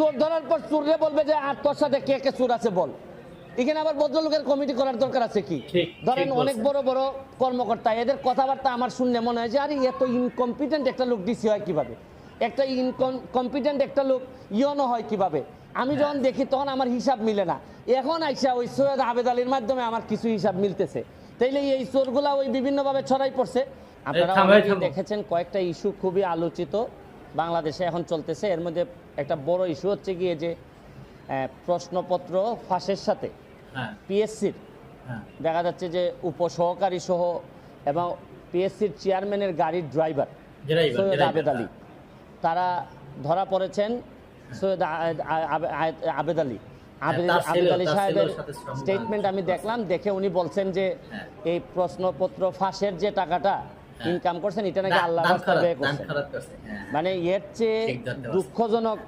চোর ধরার পর চোররে বলবে যে আর তোর সাথে কে কে চোর আছে বল। এখানে আবার ভদ্রলোকের কমিটি করার দরকার আছে কি? ধরেন অনেক বড় বড় কর্মকর্তা এদের কথাবার্তা আমার শুনলে মনে হয় যে আরে এত ইনকম্পিটেন্ট একটা লোক ডিসি হয় কীভাবে? একটা ইনকম্পিটেন্ট একটা লোক ইয়নো হয় কীভাবে? আমি যখন দেখি তখন আমার হিসাব মিলে না। এখন আইসা ওই সৈয়দ আবেদ আলীর মাধ্যমে আমার কিছু হিসাব মিলতেছে। তাইলে এই চোরগুলা ওই বিভিন্নভাবে ছড়াই পড়ছে। আপনারা। দেখেছেন কয়েকটা ইস্যু খুবই আলোচিত। বাংলাদেশে এখন চলতেছে। এর মধ্যে একটা বড় ইস্যু হচ্ছে গিয়ে যে প্রশ্নপত্র ফাঁসের সাথে হ্যাঁ। পিএসসির হ্যাঁ। দেখা যাচ্ছে যে উপসহকারী সহ এবং পিএসসির চেয়ারম্যানের গাড়ির ড্রাইভার সৈয়দ আবেদ আলী। তারা ধরা পড়েছেন সৈয়দ আবেদ আলী। আবেদ আলী সাহেবের স্টেটমেন্ট আমি দেখলাম দেখে উনি বলছেন যে হ্যাঁ। এই প্রশ্নপত্র ফাঁসের যে টাকাটা হ্যাঁ। ইনকাম করছেন এটা নাকি আল্লাহ হ্যাঁ। মানে এর চেয়ে দুঃখজনক। দুঃখজনক